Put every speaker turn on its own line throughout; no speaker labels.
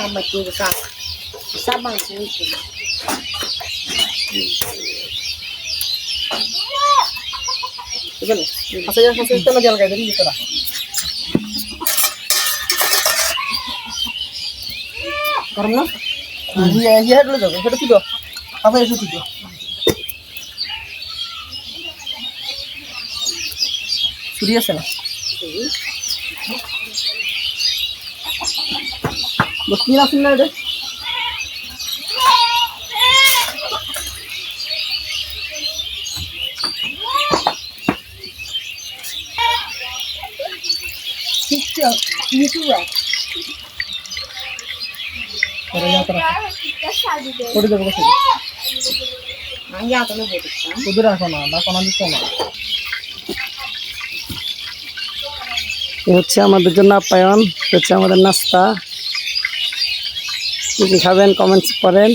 Sama juga kak. Sama itu.
বুঝলি আচ্ছা যা আছে তেল জল গাই দিবি তোরা গরম না ইয়ে ইয়ে হেডলে যাবে সেটা কি দাও তারপরে এসে তুই চুরি আছে না বস কি না শুনলে এটা
TikTok, YouTuber.
করে যা তোরা করে দেবো কাছে
Nanya atau lu buat
রাখো না না কোনো দিতে না হচ্ছে আমাদের জন্য আপ্যায়ন হচ্ছে আমাদের নাস্তা। কি কি খাবেন? কমেন্টস করেন।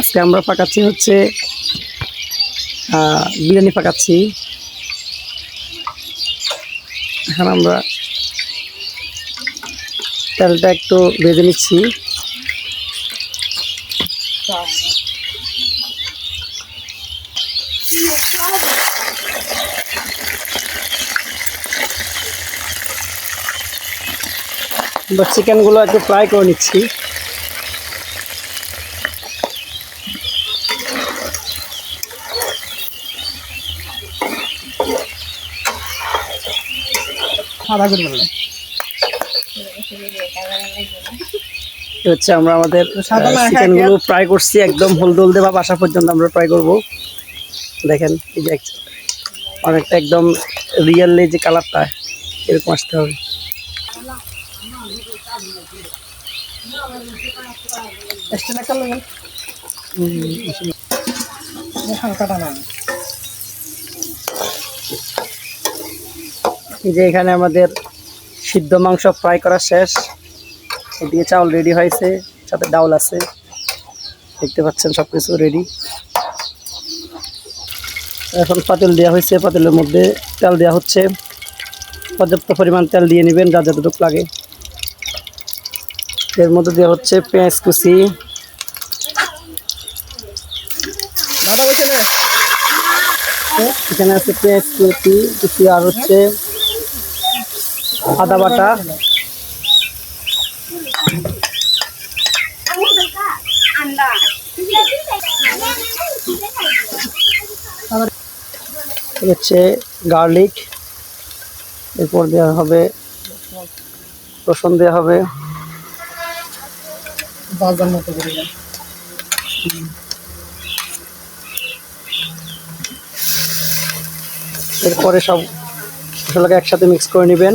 আজকে আমরা পাকাচ্ছি হচ্ছে বিরিয়ানি পাকাচ্ছি। এখন আমরা তেলটা একটু ভেজে নিচ্ছি। বা চিকেনগুলো একটু ফ্রাই করে নিচ্ছি। করে হচ্ছে আমরা আমাদের
সাদা না,
চিকেনগুলো ফ্রাই করছি একদম হলদে হলদে ভাব আসা পর্যন্ত আমরা ফ্রাই করব। দেখেন এই যে অনেকটা একদম রিয়েল যে কালারটা এরকম আসতে হবে। যে এখানে আমাদের সিদ্ধ মাংস ফ্রাই করা শেষ। এদিকে চাউল রেডি হয়েছে, সাথে ডাউল আছে। দেখতে পাচ্ছেন সব কিছু রেডি এখন পাতিল দেওয়া হয়েছে, পাতিলের মধ্যে তেল দেওয়া হচ্ছে। পর্যাপ্ত পরিমাণ তেল দিয়ে নেবেন, যা যতটুকু লাগে। এর মধ্যে দেওয়া হচ্ছে পেঁয়াজ কুচি। এখানে আছে পেঁয়াজ কুচি কুচি আর হচ্ছে আদা বাটা। হচ্ছে গার্লিক। এরপর দেওয়া হবে রসুন দেওয়া হবে। বাজার মতো করে এরপরে সব মশলাকে একসাথে মিক্স করে নেবেন।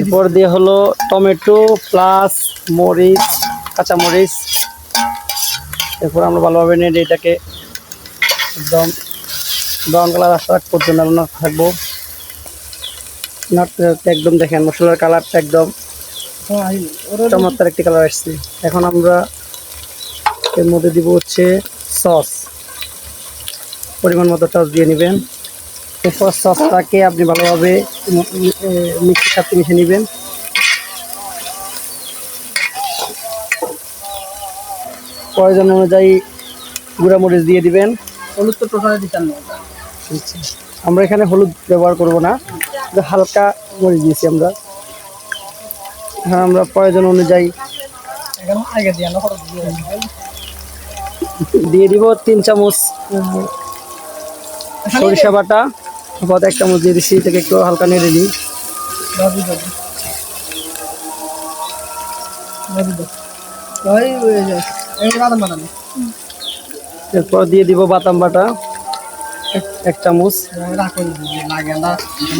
এরপর দিয়ে হলো টমেটো প্লাস মরিচ কাঁচামরিচ এরপর আমরা ভালোভাবে নেড়ে এটাকে একদম ব্রাউন কালার আসা পর্যন্ত আমরা থাকব। একদম দেখেন মশলার কালারটা একদম চমৎকার একটি কালার আসছে। এখন আমরা এর মধ্যে দিব হচ্ছে সস পরিমাণ মতো সস দিয়ে নেবেন। এরপর সসটাকে আপনি ভালোভাবে মিক্সির সাথে মিশিয়ে নেবেন। প্রয়োজন অনুযায়ী গুঁড়ামরিচ দিয়ে দিবেন।
হলুদ তো টোটালি দিতাম না
আমরা এখানে হলুদ ব্যবহার করব না। হালকা মরিচ দিয়েছি আমরা। এখন আমরা প্রয়োজন অনুযায়ী।
দিয়ে
দিব তিন চামচ সরিষা বাটা আপাতত এক চামচ দিয়ে দিচ্ছি থেকে একটু হালকা নেড়ে
বাদাম
এরপর দিয়ে দিব বাদাম বাটা এক- চামচ।
রাখো লাগে না।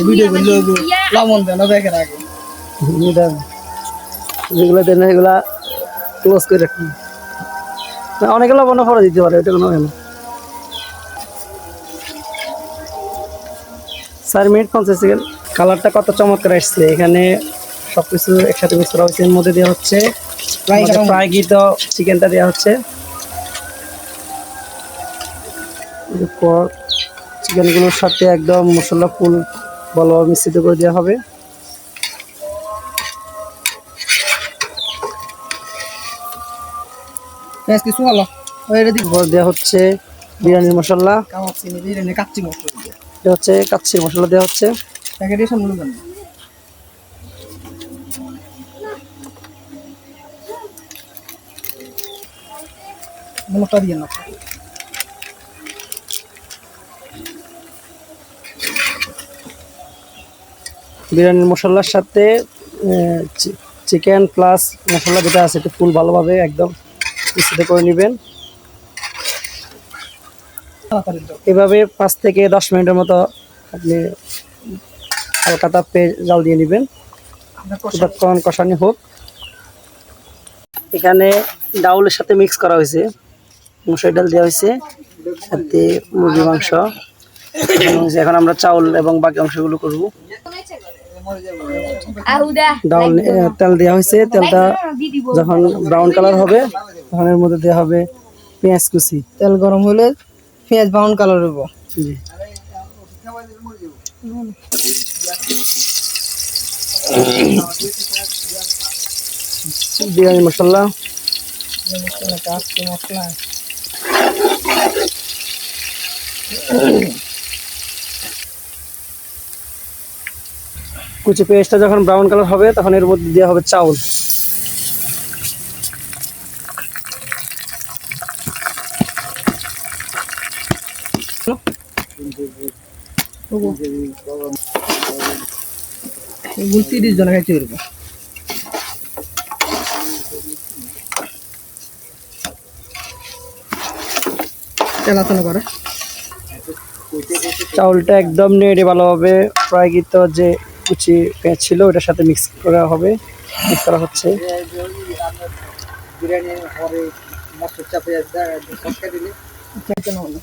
ভিডিও করলে লবণ দেন দেখেন আগে
যেগুলো দেন সেগুলা ক্লোজ করে রাখুন। না, অনেকগুলো বন্ধ করে দিতে পারে এটা কোনো না। চার মিনিট পঞ্চাশ সেকেন্ড। কালারটা কত চমৎকার আসছে এখানে সব কিছু একসাথে মিক্স করা হয়েছে। এর মধ্যে দেওয়া হচ্ছে ফ্রাই গিত চিকেনটা দেওয়া হচ্ছে। চিকেনগুলোর সাথে একদম মশলা ফুল ভালোভাবে মিশ্রিত করে দেওয়া হবে।
পেঁয়াজ কিছু ভালো? এটা দিব
দেওয়া হচ্ছে বিরিয়ানির মশলা।
বিরিয়ানি কাচ্চি মশলা
এটা হচ্ছে কাচ্ছির মশলা দেওয়া হচ্ছে।
প্যাকেটে সামনে দেন নমস্কার দিয়ে না
বিরিয়ানির মশলার সাথে চিকেন প্লাস মশলা যেটা আছে এটা ফুল ভালোভাবে একদম করে নেবেন। এভাবে পাঁচ থেকে দশ মিনিটের মতো আপনি হালকা তাপে জাল দিয়ে নেবেন। ততক্ষণ কষানি হোক। এখানে ডাউলের সাথে মিক্স করা হয়েছে। মুসুর ডাল দেওয়া হয়েছে। সাথে মুরগি মাংস। এখানে এখন আমরা চাউল এবং বাকি অংশগুলো করব. ডাউল তেল দেওয়া হয়েছে। তেলটা যখন ব্রাউন কালার হবে তখন এর মধ্যে দেওয়া হবে পেঁয়াজ কুচি।
তেল গরম হলে পেঁয়াজ ব্রাউন কালার হইব।
জি। বিরিয়ানি মশলা।
মশলা
কুচি পেঁয়াজটা যখন ব্রাউন কালার হবে তখন এর মধ্যে দেওয়া হবে চাউল।
এগুলো তিরিশ জন খাইতে পারব। তেলাচনা করে
চাউলটা একদম নেড়ে ভালোভাবে প্রায়গিত যে কুচি পেঁয়াজ ছিল ওটার সাথে মিক্স করা হবে। মিক্স করা হচ্ছে।
বিরিয়ানি পরে মশলা চাপে সরকার দিলে খাইতে না হলো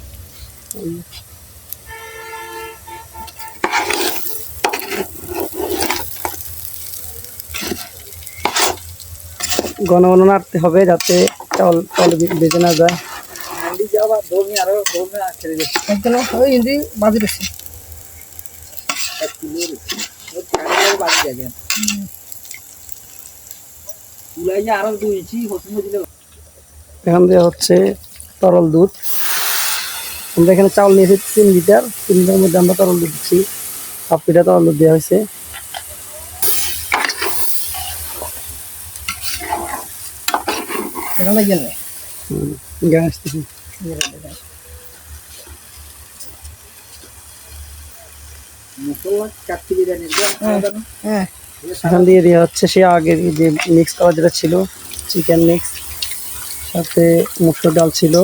ঘন ঘন হবে যাতে চাউল চাউল বেজে না যায়। এখন দেওয়া হচ্ছে তরল দুধ। আমরা এখানে চাউল নিয়েছি তিন লিটার। তিন লিটার মধ্যে আমরা তরল দুধ দিচ্ছি। হাফ লিটার তরল দুধ দেওয়া হয়েছে।
লাগিয়ে নেই
গ্যাস
হ্যাঁ
এখান দিয়ে দেওয়া হচ্ছে সে আগের যে মিক্স করা যেটা ছিল চিকেন মিক্স সাথে মুসুর ডাল ছিল।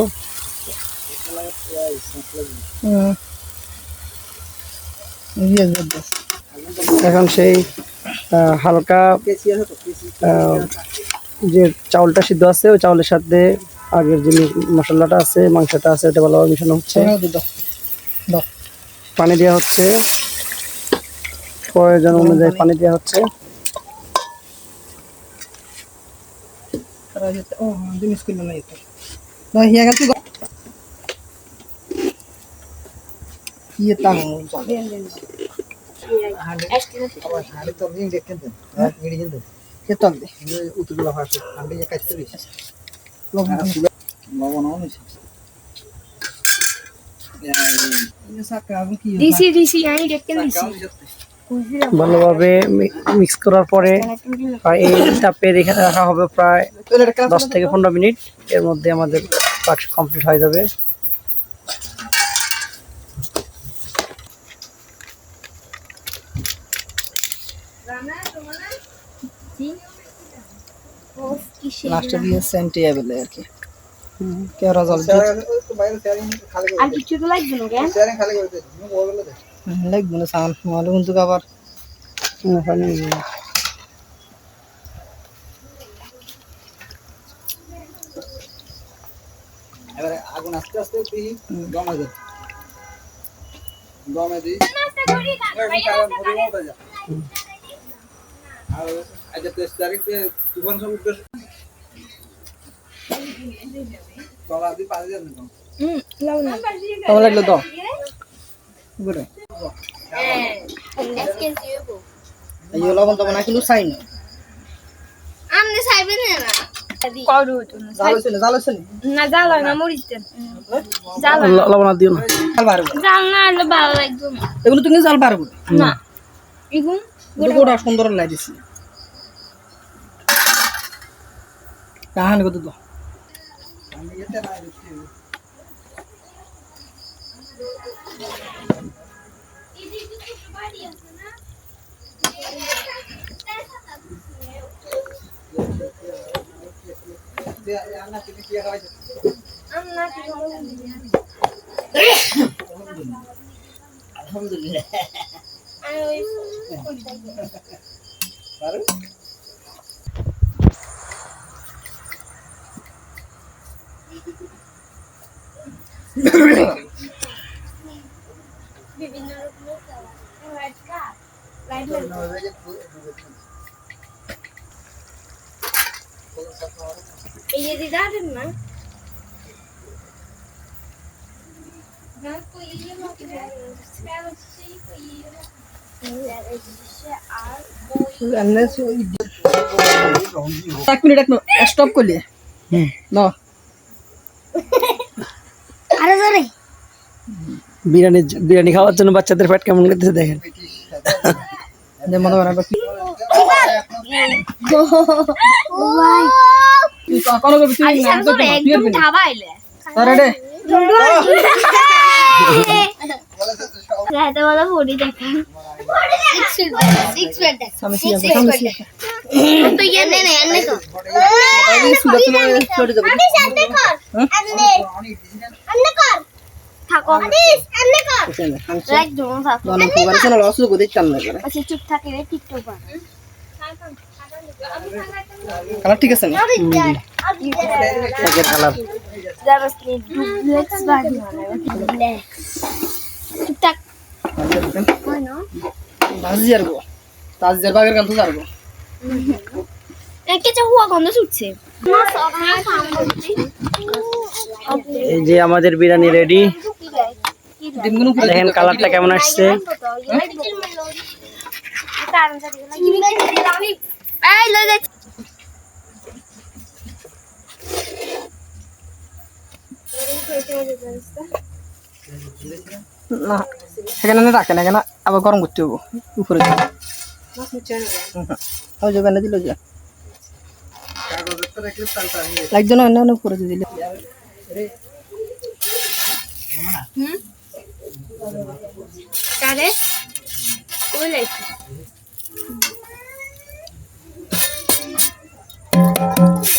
হুম। ইয়ে
এখন সেই হালকা যে চাউলটা সিদ্ধ আছে ওই চাউলের সাথে আগের যে মশলাটা আছে মাংসটা আছে ওটা ভালোভাবে মিশানো হচ্ছে।
দাও।
পানি দেওয়া হচ্ছে। প্রয়োজন অনুযায়ী পানি দেওয়া হচ্ছে।
তারা উতুগুলো যে লবণ লবণ.
ভালোভাবে মিক্স করার পরে প্রায় এই চাপে রেখে রাখা হবে প্রায় দশ থেকে পনেরো মিনিট। এর মধ্যে আমাদের পাক কমপ্লিট হয়ে যাবে।
লাস্টে দিয়ে সেন্টি অ্যাভেল আর কি। কেরা জল
আর কিছু তো লাগবে না কেন?
লাগবে না সাউন্ড মালুম কিন্তু আবার
ওখানে
এবারে আগুন আস্তে আস্তে দিই গমে দিই। গমে দিই। আর আজ তেইশ তারিখে তুফান সব উদ্দেশ্য। তলা দিয়ে পানি দেন
হুম
কেমন লাগল তো? করে এই যে লবণ টবণ কিন্তু চাই না।
আমনে চাইবেন।
এগুলো তুমি জাল পারব
না।
সুন্দর লাই কাহান কত তো আলহামদুলিল্লাহ।
বিভিন্ন রকমের কালার এই যে দিদা দেন না
এক মিনিট। এক স্টপ করলি।
হুম।
না
আরে জোরে।
বিরিয়ানি বিরিয়ানি খাওয়ার জন্য বাচ্চাদের পেট কেমন করতেছে দেখেন।
যে মনে করেন কি তুই কোনো কবি তুই না তো
একদম ধাবাইলে
আরে রে।
রাতে বলা বডি দেখান ইয়ে
যাবে
আচ্ছা
কালার ঠিক আছে না
কালার
থাক
বাজি আর গো তাজ বাগের গান তো জারবো
এই যে আমাদের বিরিয়ানি রেডি
ডিমগুলো পুরো
দেখেন কালারটা কেমন আসছে?
এই লই যাচ্ছি।
না সেখানে না রাখে না কেন আবার গরম করতে হব উপরে। ওই যে বেঁধে দিল যে। একজন অন্য অন্য করে দিল।
Thank you.